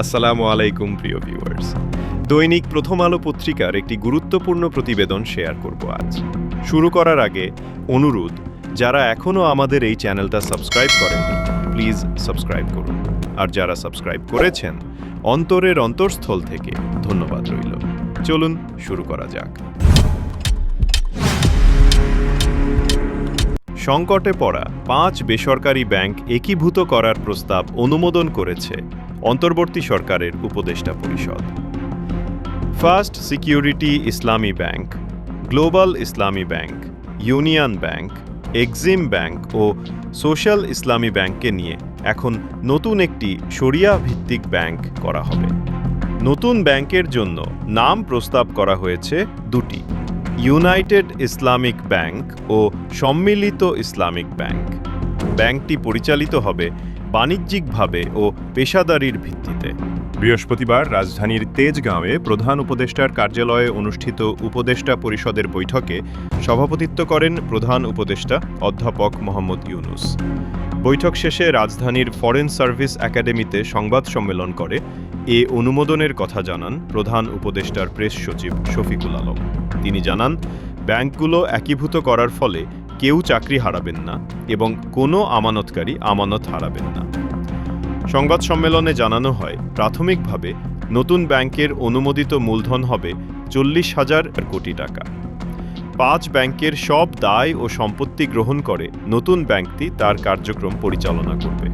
আসসালামু আলাইকুম, প্রিয় ভিউয়ার্স। দৈনিক প্রথম আলো পত্রিকার একটি গুরুত্বপূর্ণ প্রতিবেদন শেয়ার করব আজ। শুরু করার আগে অনুরোধ, যারা এখনও আমাদের এই চ্যানেলটা সাবস্ক্রাইব করেননি, প্লিজ সাবস্ক্রাইব করুন। আর যারা সাবস্ক্রাইব করেছেন, অন্তরের অন্তরস্থল থেকে ধন্যবাদ রইল। চলুন শুরু করা যাক। সংকটে পড়া পাঁচ বেসরকারি ব্যাংক একীভূত করার প্রস্তাব অনুমোদন করেছে অন্তর্বর্তী সরকারের উপদেষ্টা পরিষদ। First Security Islami Bank, Global Islami Bank, Union Bank, Exim Bank ও সোশ্যাল ইসলামী ব্যাংককে নিয়ে এখন নতুন একটি শরিয়া ভিত্তিক ব্যাংক করা হবে। নতুন ব্যাংকের জন্য নাম প্রস্তাব করা হয়েছে দুটি। ইউনাইটেড ইসলামিক ব্যাংক ও সম্মিলিত ইসলামিক ব্যাংক। ব্যাংকটি পরিচালিত হবে বাণিজ্যিকভাবে ও পেশাদারির ভিত্তিতে। বৃহস্পতিবার রাজধানীর তেজগাঁওয়ে প্রধান উপদেষ্টার কার্যালয়ে অনুষ্ঠিত উপদেষ্টা পরিষদের বৈঠকে সভাপতিত্ব করেন প্রধান উপদেষ্টা অধ্যাপক মোহাম্মদ ইউনুস। বৈঠক শেষে রাজধানীর ফরেন সার্ভিস একাডেমিতে সংবাদ সম্মেলন করে এ অনুমোদনের কথা জানান প্রধান উপদেষ্টার প্রেস সচিব শফিকুল আলম। তিনি জানান, ব্যাংকগুলো একীভূত করার ফলে কেউ চাকরি হারাবেন না এবং কোনো আমানতকারী আমানত হারাবেন না। সংবাদ সম্মেলনে জানানো হয়, প্রাথমিকভাবে নতুন ব্যাংকের অনুমোদিত মূলধন হবে চল্লিশ হাজার কোটি টাকা। পাঁচ ব্যাংকের সব দায় ও সম্পত্তি গ্রহণ করে নতুন ব্যাংকটি তার কার্যক্রম পরিচালনা করবে।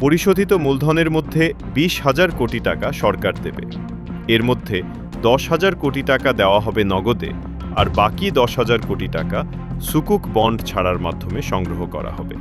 পরিশোধিত মূলধনের মধ্যে বিশ হাজার কোটি টাকা সরকার দেবে। এর মধ্যে দশ হাজার কোটি টাকা দেওয়া হবে নগদে আর বাকি দশ হাজার কোটি টাকা সুকুক বন্ড ছাড়ার মাধ্যমে সংগ্রহ করা হবে।